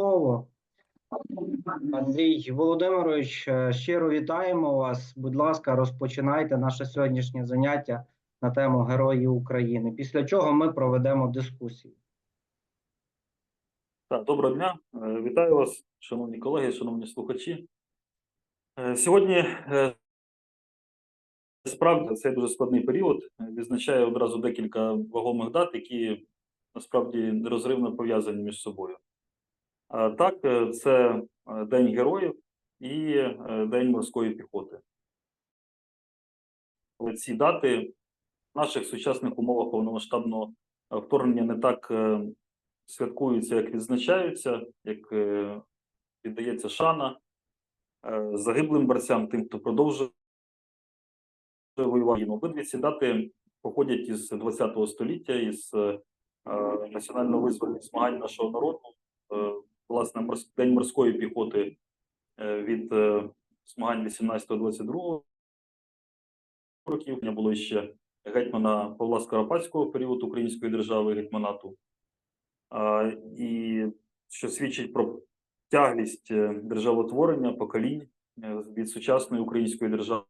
слово. Андрій Володимирович, е, щиро вітаємо вас. Будь ласка, розпочинайте наше сьогоднішнє заняття на тему Герої України. Після чого ми проведемо дискусію. Доброго дня. Е, Вітаю вас, шановні колеги, шановні слухачі. Е, Сьогодні справді цей дуже складний період відзначає одразу декілька вагомих дат, які насправді нерозривно пов'язані між собою. Так, е, це е, День Героїв і е, День морської піхоти. Ці дати в наших сучасних умовах повномасштабного вторгнення не так святкуються, як відзначаються, як віддається шана загиблим борцям, тим, хто продовжує воювати. Обидві ці дати походять із ХХ століття, із е, національно-визвольних змагань нашого народу. Власне, День морської піхоти е, від е, змагань 18-22 років. Було ще гетьмана Павла Скоропадського період української держави гетьманату. І що свідчить про тяглість е, державотворення поколінь від сучасної української держави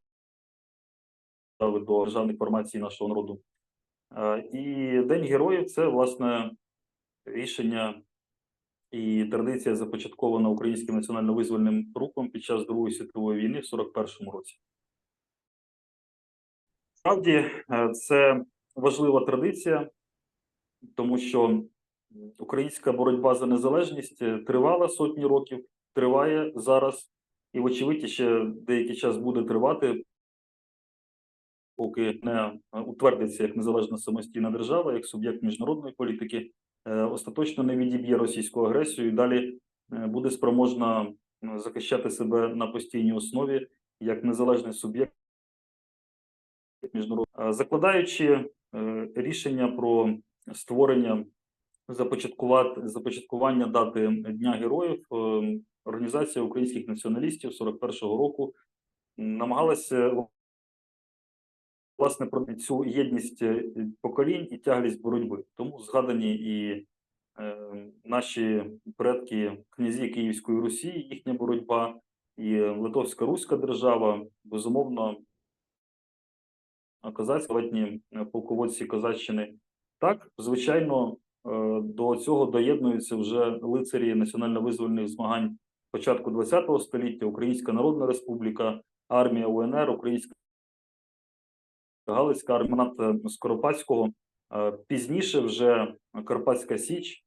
до державних формацій нашого народу. І День Героїв це власне рішення і традиція започаткована українським національно-визвольним рухом під час Другої світової війни в 41-му році. Справді, е, це важлива традиція, тому що українська боротьба за незалежність е, тривала сотні років, триває зараз, і, вочевидь, ще деякий час буде тривати, поки не е, утвердиться як незалежна самостійна держава, як суб'єкт міжнародної політики, остаточно не відіб'є російську агресію і далі е, буде спроможна е, захищати себе на постійній основі як незалежний суб'єкт міжнародного. Закладаючи е, рішення про створення започаткувати започаткування дати Дня Героїв, е, організація українських націоналістів 41-го року намагалася власне про цю єдність е, поколінь і тяглість боротьби. Тому згадані і е, наші предки князі Київської Русі, їхня боротьба, і Литовська Руська держава, безумовно, козацькі летні полководці Козаччини. Так, звичайно, е, до цього доєднуються вже лицарі національно-визвольних змагань початку ХХ століття, Українська Народна Республіка, армія УНР, Українська Галицька армія е, Скоропадського. Е, Пізніше вже Карпатська Січ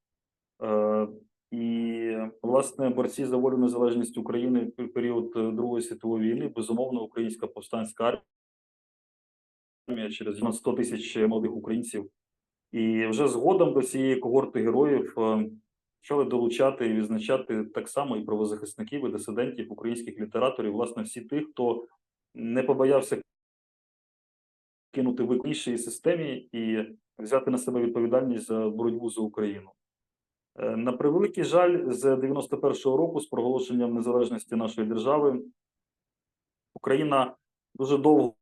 е, і, власне, борці за волю незалежність України в період Другої світової війни, безумовно, Українська повстанська армія через 100 тисяч молодих українців. І вже згодом до цієї когорти героїв почали долучати і відзначати так само і правозахисників, і дисидентів, українських літераторів, власне, всі тих, хто не побоявся кинути в іншій системі і взяти на себе відповідальність за боротьбу за Україну. Е, На превеликий жаль, з 91-го року, з проголошенням незалежності нашої держави, Україна дуже довго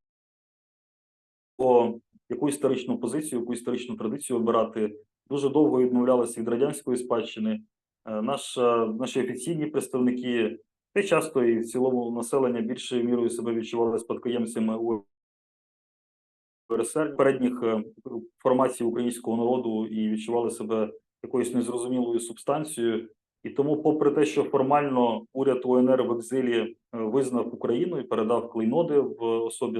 яку історичну позицію, яку історичну традицію обирати. Дуже довго відмовлялися від радянської спадщини. Е, Наша, наші офіційні представники, та й часто і в цілому населення більшою мірою себе відчували спадкоємцями УРСР передніх е, формацій українського народу і відчували себе якоюсь незрозумілою субстанцією. І тому, попри те, що формально уряд УНР в екзилі е, визнав Україну і передав клейноди в особі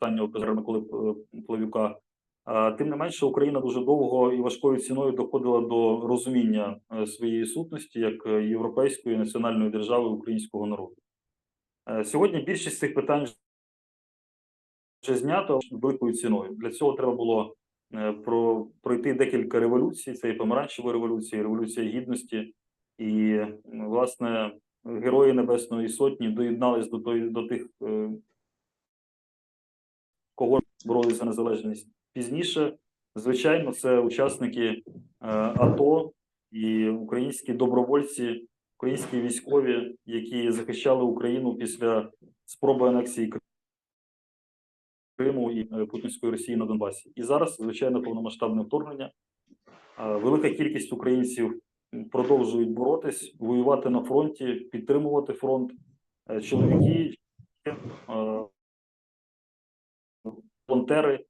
останнього президента Миколи Плавюка. Тим не менше, Україна дуже довго і важкою ціною доходила до розуміння е, своєї сутності як е, європейської національної держави українського народу. Е, Сьогодні більшість цих питань вже знято великою ціною. Для цього треба було е, про, пройти декілька революцій: це і помаранчева революція, і революція гідності, і власне герої Небесної Сотні доєднались до той до тих е, кого боролися за незалежність пізніше. Звичайно, це учасники е, АТО і українські добровольці, українські військові, які захищали Україну після спроби анексії Криму і е, Путінської Росії на Донбасі. І зараз, звичайно, повномасштабне вторгнення. Велика кількість українців продовжують боротись, воювати на фронті, підтримувати фронт. Е, Чоловіки, е, волонтери,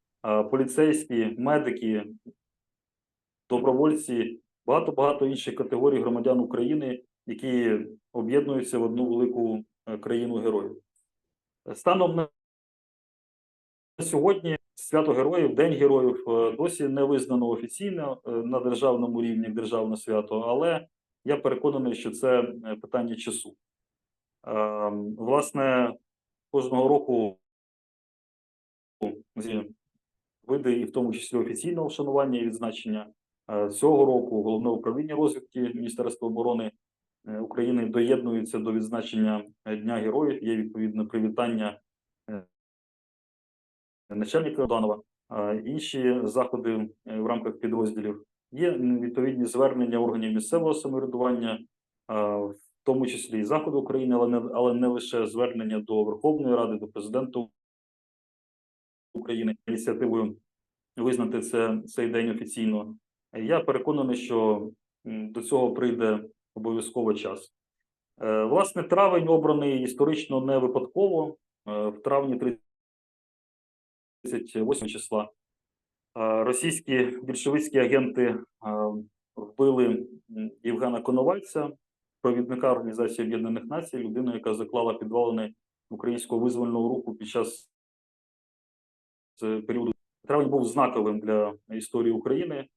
поліцейські, медики, добровольці, багато багато інших категорій громадян України, які об'єднуються в одну велику країну героїв. Станом на сьогодні свято героїв, День героїв е, досі не визнано офіційно е, на державному рівні державне свято, але я переконаний, що це е, питання часу. Власне, кожного року види, і в тому числі офіційного вшанування і відзначення цього року головне управління розвідки Міністерства оборони України доєднується до відзначення Дня Героїв. Є відповідне привітання начальника Данова, інші заходи е, в рамках підрозділів. Є відповідні звернення органів місцевого самоврядування, в тому числі і Заходу України, але не, але не лише звернення до Верховної Ради, до президента України ініціативою визнати це цей день офіційно. Я переконаний, що до цього прийде обов'язково час. Е, Власне, травень обраний історично не випадково. Е, В травні 38 числа е, російські більшовицькі агенти е, вбили Євгена Коновальця, провідника Організації Об'єднаних Націй, людину, яка заклала підвалини українського визвольного руху під час е, періоду. Травень був знаковим для історії України.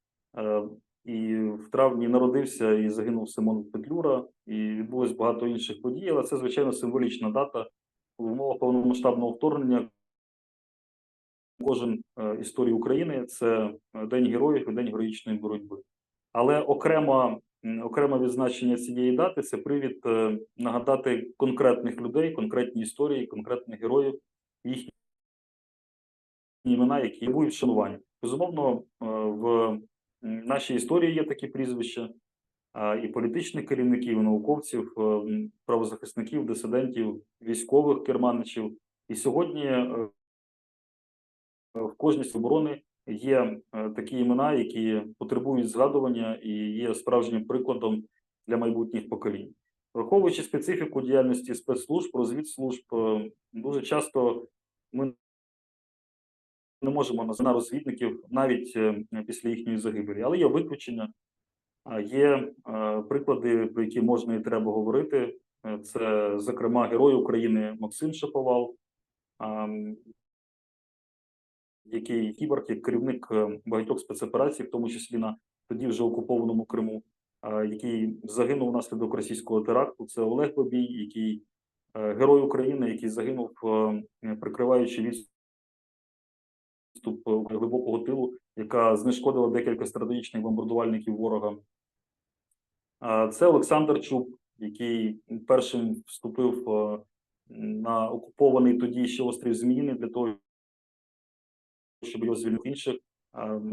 І в травні народився і загинув Симон Петлюра, і відбулось багато інших подій. Але це звичайно символічна дата в умовах повномасштабного вторгнення. Кожен е, історії України це е, День героїв і День героїчної боротьби. Але окремо, м, окреме відзначення цієї дати це привід е, нагадати конкретних людей, конкретні історії, конкретних героїв, їхні імена, які будуть вшанування. Безумовно, в нашій історії є такі прізвища, і політичних керівників, і науковців, правозахисників, дисидентів, військових керманичів. І сьогодні в кожній оборони є е, такі імена, які потребують згадування і є справжнім прикладом для майбутніх поколінь. Враховуючи специфіку діяльності спецслужб, розвідслужб, е, дуже часто ми не можемо назвати розвідників навіть е, після їхньої загибелі, але є виключення. Є приклади, про які можна і треба говорити. Це, зокрема, герой України Максим Шаповал, який кіборг, як керівник е, багатьох спецоперацій, в тому числі на тоді вже окупованому Криму, який загинув внаслідок російського теракту. Це Олег Бабій, який е, герой України, який загинув, е, прикриваючи відступ глибокого тилу, яка знешкодила декілька стратегічних бомбардувальників ворога. Це Олександр Чуб, який першим вступив на окупований тоді ще острів Зміїни для того, щоб його звільнити в інших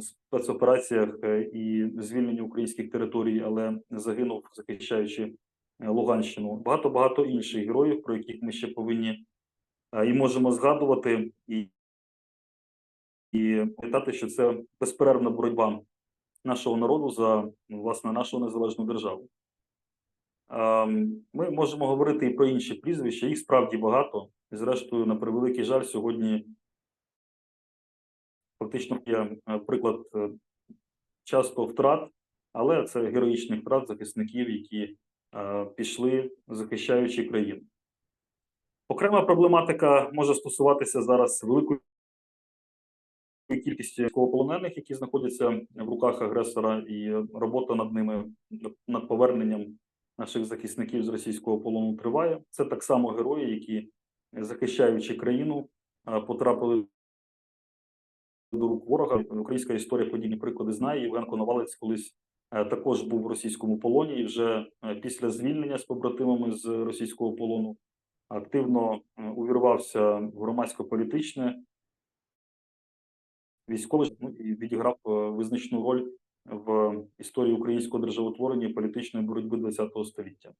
спецопераціях е, і звільненні українських територій, але загинув, захищаючи е, Луганщину. Багато багато інших героїв, про яких ми ще повинні е, і можемо згадувати, і, і пам'ятати, що це безперервна боротьба нашого народу за власне нашу незалежну державу. Ми можемо говорити і про інші прізвища, їх справді багато. І, зрештою, на превеликий жаль, сьогодні фактично є е, приклад е, часто втрат, але це героїчних втрат захисників, які е, пішли, захищаючи країну. Окрема проблематика може стосуватися зараз великої кількості військовополонених, які знаходяться в руках агресора, і робота над ними над поверненням наших захисників з російського полону триває. Це так само герої, які, захищаючи країну, потрапили до рук ворога. Українська історія подібні приклади знає. Євген Коновалець колись е, також був в російському полоні, і вже е, після звільнення з побратимами з російського полону активно е, увірвався в громадсько-політичне військове ну, і відіграв визначну роль в історії українського державотворення і політичної боротьби ХХ століття.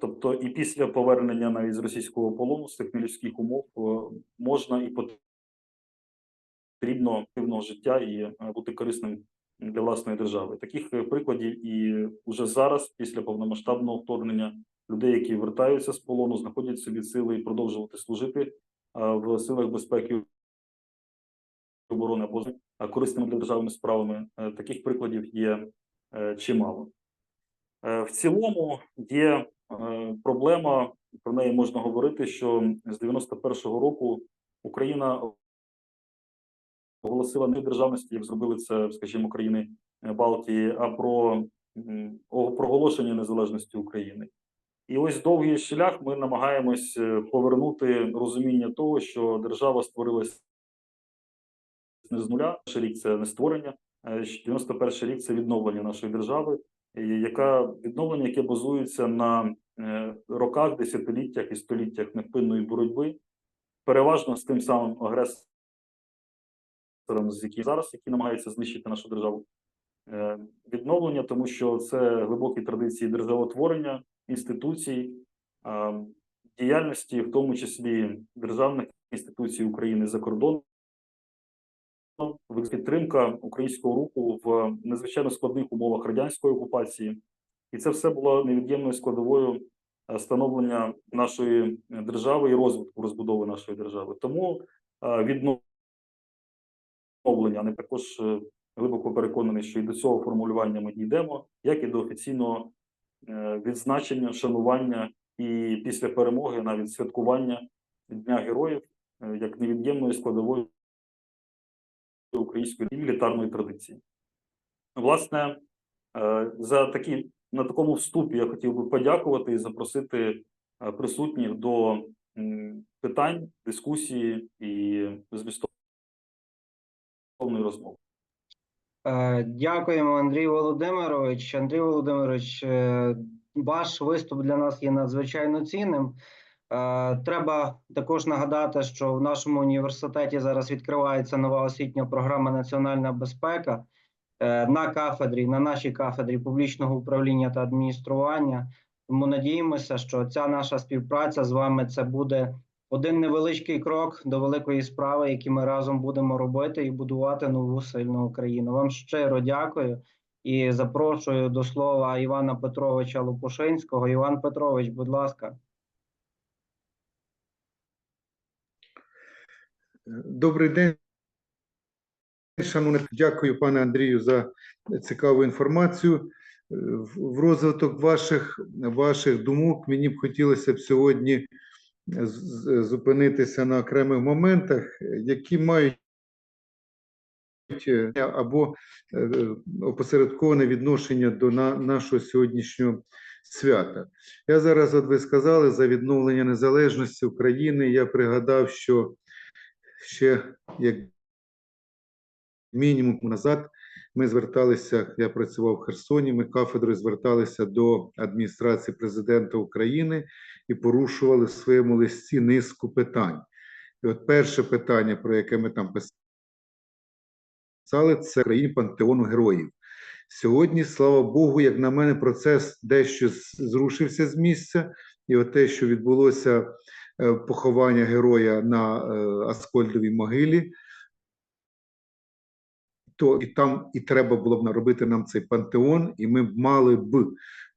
Тобто, і після повернення навіть з російського полону з тих умов можна і потрібно активного життя і е, бути корисним для власної держави. Таких е, прикладів і вже зараз, після повномасштабного вторгнення, людей, які вертаються з полону, знаходять собі сили і продовжувати служити в силах безпеки оборони або корисними для державними справами. Е, Таких прикладів є е, чимало. Е, В цілому є е, проблема, про неї можна говорити, що з 91-го року Україна оголосила не державності, як зробили це, скажімо, країни е, Балтії, а про проголошення незалежності України. І ось довгий шлях ми намагаємось е, повернути розуміння того, що держава створилась не з нуля. Перший рік це не створення, е, 91 рік це відновлення нашої держави, яка відновлення, яке базується на е, роках, десятиліттях і століттях невпинної боротьби, переважно з тим самим агресором, з яким зараз, який намагається знищити нашу державу. Е, Відновлення, тому що це глибокі традиції державотворення, інституцій, діяльності, в тому числі державних інституцій України за кордоном, підтримка українського руху в надзвичайно складних умовах радянської окупації, і це все було невід'ємною складовою е, становлення нашої держави і розвитку розбудови нашої держави. Тому е, відновлення не також е, глибоко переконаний, що і до цього формулювання ми дійдемо, як і до офіційного е, відзначення, шанування і після перемоги навіть святкування Дня Героїв е, як невід'ємної складової української мілітарної традиції. Власне, за такі на такому вступі я хотів би подякувати і запросити присутніх до питань, дискусії і змістовної розмови. Е, Дякуємо, Андрій Володимирович. Андрій Володимирович, е, ваш виступ для нас є надзвичайно цінним. Е, Треба також нагадати, що в нашому університеті зараз відкривається нова освітня програма Національна безпека на кафедрі, на нашій кафедрі публічного управління та адміністрування. Тому надіємося, що ця наша співпраця з вами це буде один невеличкий крок до великої справи, які ми разом будемо робити і будувати нову сильну Україну. Вам щиро дякую і запрошую до слова Івана Петровича Лопушинського. Іван Петрович, будь ласка. Добрий день, шановні. Дякую, пане Андрію, за цікаву інформацію. В розвиток ваших, ваших думок мені б хотілося б сьогодні зупинитися на окремих моментах, які мають е, або е, опосередковане відношення до на, нашого сьогоднішнього свята. Я зараз, от ви сказали, за відновлення незалежності України. Я пригадав, що ще як мінімум назад ми зверталися, я працював в Херсоні, ми кафедрою зверталися до адміністрації президента України і порушували в своєму листі низку питань. І от перше питання, про яке ми там писали, це країні пантеону героїв. Сьогодні, слава Богу, як на мене, процес дещо зрушився з місця, і от те, що відбулося е, поховання героя на е, Аскольдовій могилі, то і там і треба було б наробити нам цей пантеон, і ми мали б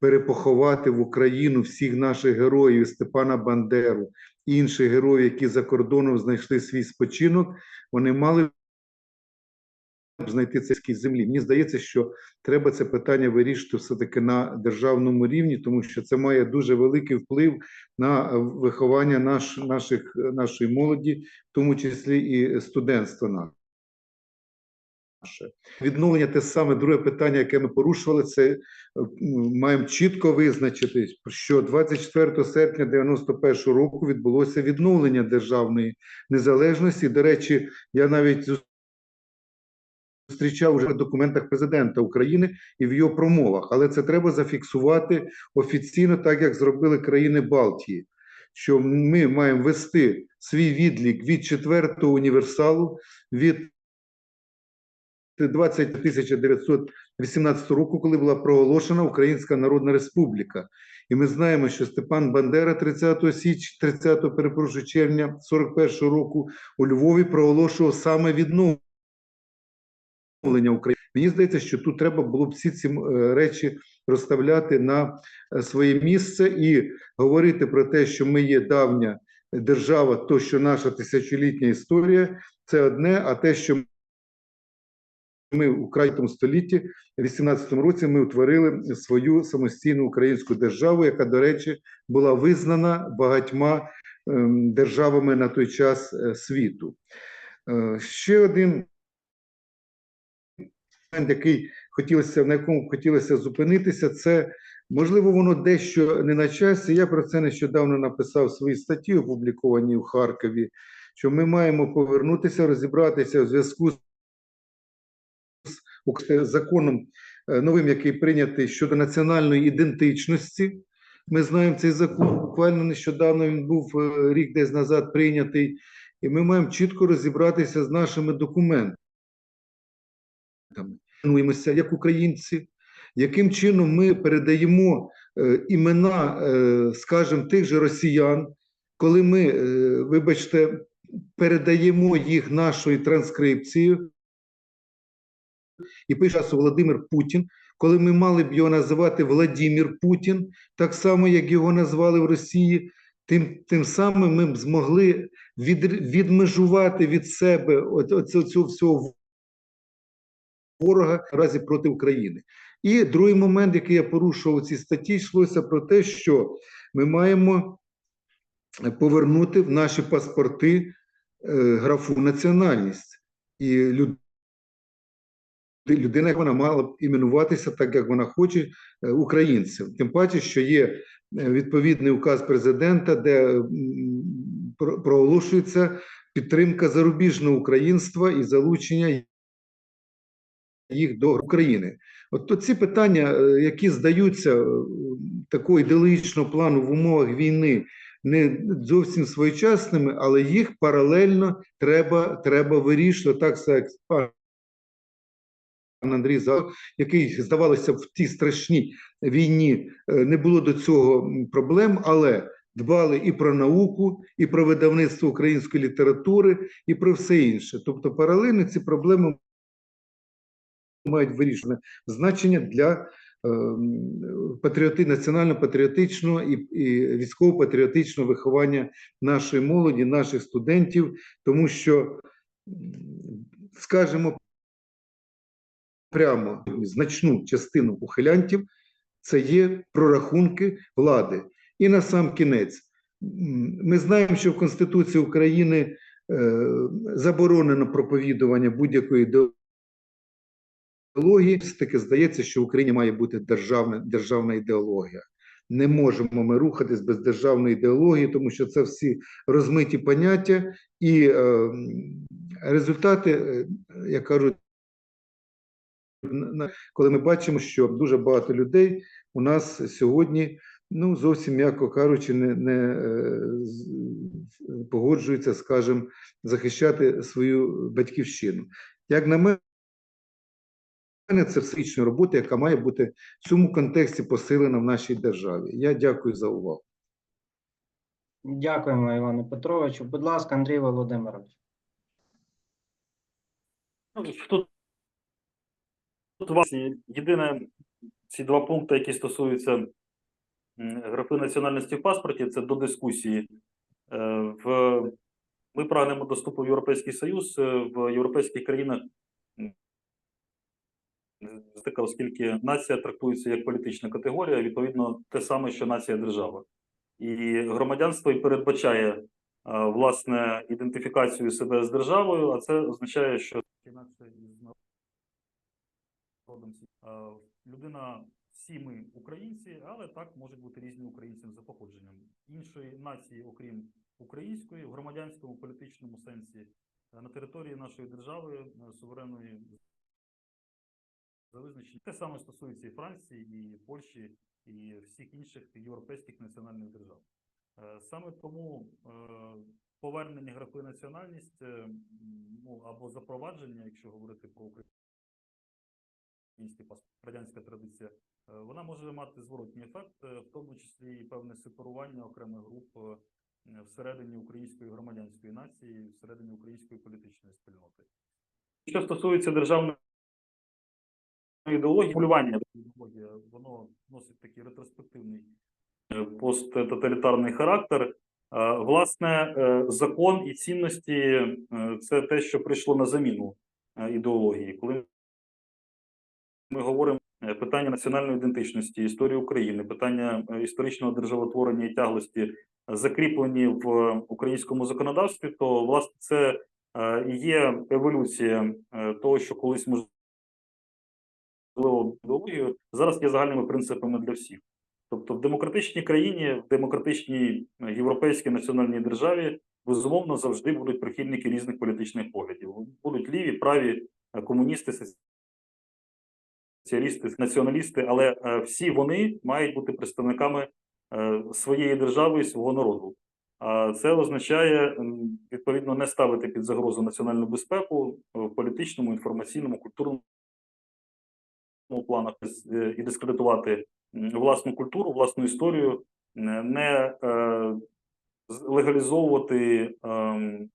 перепоховати в Україну всіх наших героїв Степана Бандеру, інших героїв, які за кордоном знайшли свій спочинок. Вони мали знайти цей землі. Мені здається, що треба це питання вирішити все-таки на державному рівні, тому що це має дуже великий вплив на виховання наш, наших, нашої молоді, в тому числі і студентства наше. Відновлення те саме друге питання, яке ми порушували, це е, маємо чітко визначити, що 24 серпня 91 року відбулося відновлення державної незалежності. До речі, я навіть зустрічав уже в документах президента України і в його промовах, але це треба зафіксувати офіційно, так як зробили країни Балтії. Що ми маємо вести свій відлік від четвертого універсалу від 20 1918 року, коли була проголошена Українська Народна Республіка. І ми знаємо, що Степан Бандера 30 січ, 30 перепрошую, червня 41 року у Львові проголошував саме відновлення України. Мені здається, що тут треба було б всі ці е, речі розставляти на е, своє місце і говорити про те, що ми є давня держава, то що наша тисячолітня історія, це одне, а те, що ми у крайньому столітті, в 18 році, ми утворили свою самостійну українську державу, яка, до речі, була визнана багатьма ем, державами на той час е, світу. Е, Ще один момент, який хотілося, на якому хотілося зупинитися, це можливо воно дещо не на часі. Я про це нещодавно написав в своїй статті, опублікованій у Харкові. Що ми маємо повернутися, розібратися в зв'язку з законом е, новим, який прийнятий щодо національної ідентичності. Ми знаємо цей закон. Буквально нещодавно він був е, рік десь назад прийнятий, і ми маємо чітко розібратися з нашими документами. Як українці, яким чином ми передаємо е, імена, скажімо, тих же росіян, коли ми, вибачте, передаємо їх нашою транскрипцією, і пише Володимир Путін, коли ми мали б його називати Владимир Путін, так само, як його назвали в Росії, тим, тим самим ми б змогли від, відмежувати від себе цього всього ворога разі проти України. І другий момент, який я порушував у цій статті, йшлося про те, що ми маємо повернути в наші паспорти е, графу національність. І люд- людина, як вона мала б іменуватися так, як вона хоче, е, українцем. Тим паче, що є е, відповідний указ президента, де проголошується підтримка зарубіжного українства і залучення їх до України. От то ці питання, е, які здаються такого ідеологічного плану в умовах війни, не зовсім своєчасними, але їх паралельно треба, треба вирішувати. Так як пан Андрій сказав, який здавалося в тій страшній війні е, не було до цього проблем, але дбали і про науку, і про видавництво української літератури, і про все інше. Тобто паралельно ці проблеми мають вирішене значення для патріоти, національно-патріотичного і, і військово-патріотичного виховання нашої молоді, наших студентів, тому що, скажімо, прямо значну частину ухилянтів це є прорахунки влади. І на сам кінець, ми знаємо, що в Конституції України е, заборонено проповідування будь-якої ідеології. Таки здається, що в Україні має бути державна, державна ідеологія. Не можемо ми рухатись без державної ідеології, тому що це всі розмиті поняття, і е, результати, як кажуть, коли ми бачимо, що дуже багато людей у нас сьогодні, ну зовсім м'яко кажучи, не, не е, погоджуються, скажімо, захищати свою батьківщину. Як на мене, це всебічна робота, яка має бути в цьому контексті посилена в нашій державі. Я дякую за увагу. Дякуємо, Іване Петровичу. Будь ласка, Андрій Володимирович. Ну, Тут, тут власне, єдине, ці два пункти, які стосуються графи національності в паспорті, це до дискусії. Е, В, ми прагнемо до вступу в Європейський Союз. Е, В європейських країнах оскільки нація трактується як політична категорія, відповідно, те саме, що нація держава. І громадянство і передбачає е, власне ідентифікацію себе з державою, а це означає, що народом е, людина всі ми українці, але так можуть бути різні українці за походженням. Іншої нації, окрім української, в громадянському політичному сенсі е, на території нашої держави е, суверенної за визначенням. Те саме стосується і Франції, і Польщі, і всіх інших європейських національних держав. Саме тому повернення графи національність ну, або запровадження, якщо говорити про український паспорт, радянська традиція, е, вона може мати зворотній ефект, е, в тому числі і певне сепарування окремих груп е, всередині української громадянської нації, всередині української політичної спільноти. Що стосується державної ідеології, полювання воно носить такий ретроспективний посттоталітарний характер. Власне, закон і цінності це те, що прийшло на заміну ідеології. Коли ми говоримо е, питання національної ідентичності, історії України, питання е, історичного державотворення і тяглості е, закріплені в українському законодавстві, то власне це і є еволюція того, що колись можливо ідеологію, зараз є загальними принципами для всіх. Тобто, в демократичній країні, в демократичній європейській національній державі безумовно завжди будуть прихильники різних політичних поглядів. Будуть ліві, праві, комуністи, соціалісти, націоналісти, але е, всі вони мають бути представниками е, своєї держави і свого народу. А це означає відповідно не ставити під загрозу національну безпеку е, в політичному, інформаційному, культурному планах і дискредитувати власну культуру, власну історію, не- легалізовувати ем,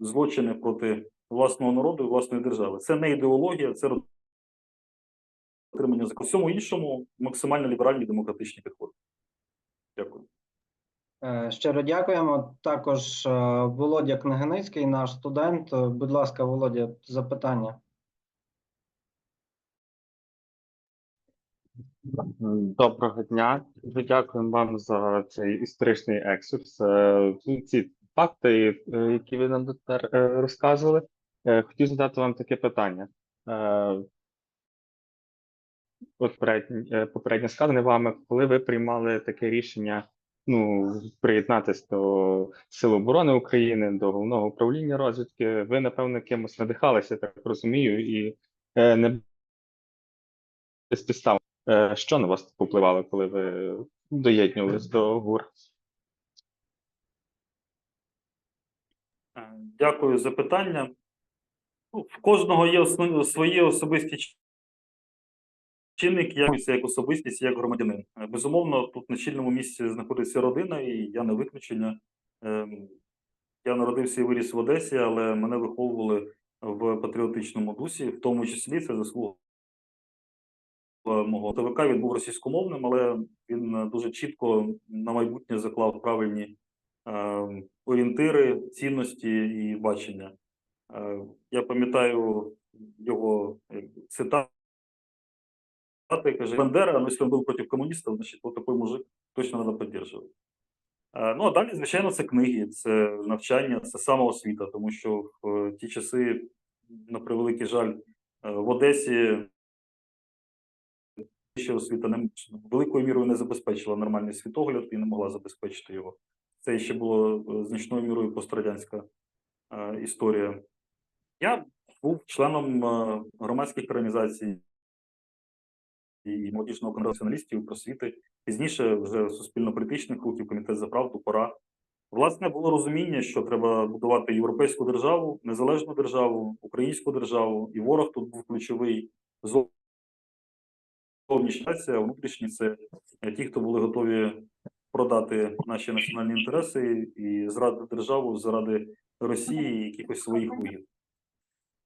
злочини проти власного народу і власної держави. Це не ідеологія, це отримання закону. Всьому іншому максимально ліберальні демократичні підходи. Дякую. Е, Щиро дякуємо. Також е, Володя Княгиницький, наш студент. Будь ласка, Володя, запитання. Доброго дня. Дуже дякуємо вам за цей історичний екскурс. Е, Ці факти, які ви нам розказували. Хотів задати вам таке питання. Попередньо, е, сказане вами, коли ви приймали таке рішення ну, приєднатися до Сил оборони України, до головного управління розвідки, ви, напевно, кимось надихалися, так розумію, і е, не без підстав. Е, Що на вас попливало, коли ви доєднувались до ГУР? Е, Дякую за питання. Ну, в кожного є свої особисті ч- чинники, як особистість, як громадянин. Е, Безумовно, тут на чільному місці знаходиться родина, і я не виключення. Ем, Я народився і виріс в Одесі, але мене виховували в патріотичному дусі, в тому числі це заслуга мого ТВК. Він був російськомовним, але він дуже чітко на майбутнє заклав правильні е, орієнтири, цінності і бачення. Е, Я пам'ятаю його е, цитати, каже, Бандера, ну, якщо він був проти комуністів, значить, вот такой мужик точно треба підтримувати. Е, Ну, а далі, звичайно, це книги, це навчання, це самоосвіта, тому що в е, ті часи, на превеликий жаль, е, в Одесі ще освіта не великою мірою не забезпечила нормальний світогляд і не могла забезпечити його. Це ще було значною мірою пострадянська історія. Я був членом громадських організацій і молодіжного конгресу націоналістів, просвіти. Пізніше вже суспільно-політичних рухів, комітет за правду, пора. Власне, було розуміння, що треба будувати європейську державу, незалежну державу, українську державу, і ворог тут був ключовий зовнішня а внутрішні це е, ті, хто були готові продати наші національні інтереси і зрадити державу заради Росії і якихось своїх вигід.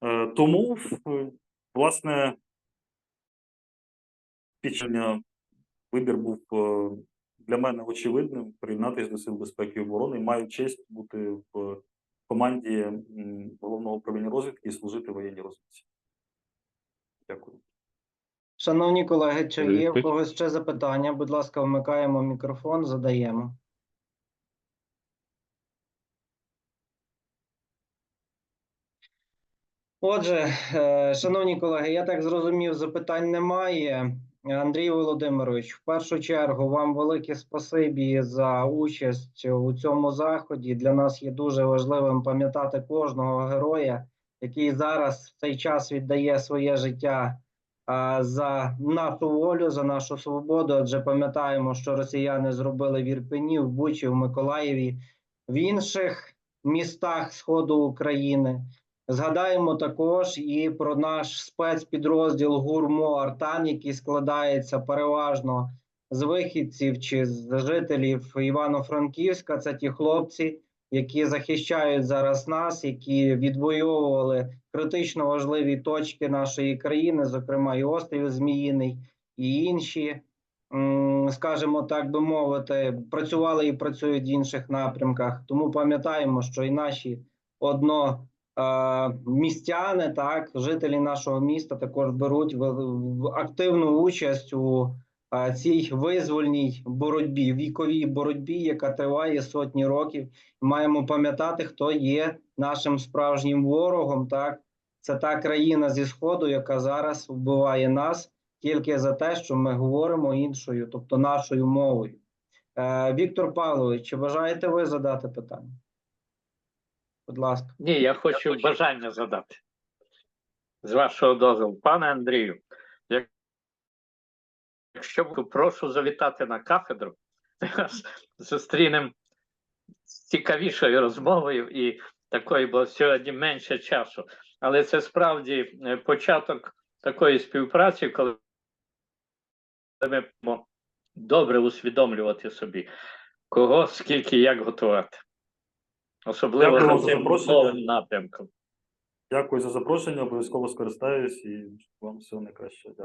Е, Тому, власне, підчення вибір був е, для мене очевидним приєднатися до Сил безпеки і оборони. Маю честь бути в команді головного управління розвідки і служити воєнній розвідці. Дякую. Шановні колеги, чи є в Відповідь. когось ще запитання? Будь ласка, вмикаємо мікрофон, задаємо. Отже, е, шановні колеги, я так зрозумів, запитань немає. Андрій Володимирович, в першу чергу вам велике спасибі за участь у цьому заході. Для нас є дуже важливим пам'ятати кожного героя, який зараз в цей час віддає своє життя за нашу волю, за нашу свободу. Адже пам'ятаємо, що росіяни зробили в Ірпені, в Бучі, в Миколаєві, в інших містах Сходу України. Згадаємо також і про наш спецпідрозділ ГУРМО Артан, який складається переважно з вихідців чи з жителів Івано-Франківська. Це ті хлопці, які захищають зараз нас, які відвоювали критично важливі точки нашої країни, зокрема і острів Зміїний, і інші, скажімо так би мовити, працювали і працюють в інших напрямках. Тому пам'ятаємо, що і наші одно містяни, так, жителі нашого міста також беруть в активну участь у е, цій визвольній боротьбі, віковій боротьбі, яка триває сотні років. Маємо пам'ятати, хто є нашим справжнім ворогом. Так, це та країна зі сходу, яка зараз вбиває нас тільки за те, що ми говоримо іншою, тобто нашою мовою. Е, Віктор Павлович, чи бажаєте ви задати питання? Будь ласка. Ні, я хочу бажання задати. З вашого дозволу, пане Андрію, якщо прошу завітати на кафедру, зустрінемо з цікавішою розмовою і такої, бо сьогодні менше часу. Але це справді е, початок такої співпраці, коли ми добре усвідомлювати собі, кого, скільки, як готувати. Особливо Дякую за цим запрошення. новим напрямком. Дякую за запрошення, обов'язково скористаюсь і вам всього найкращого. Дякую.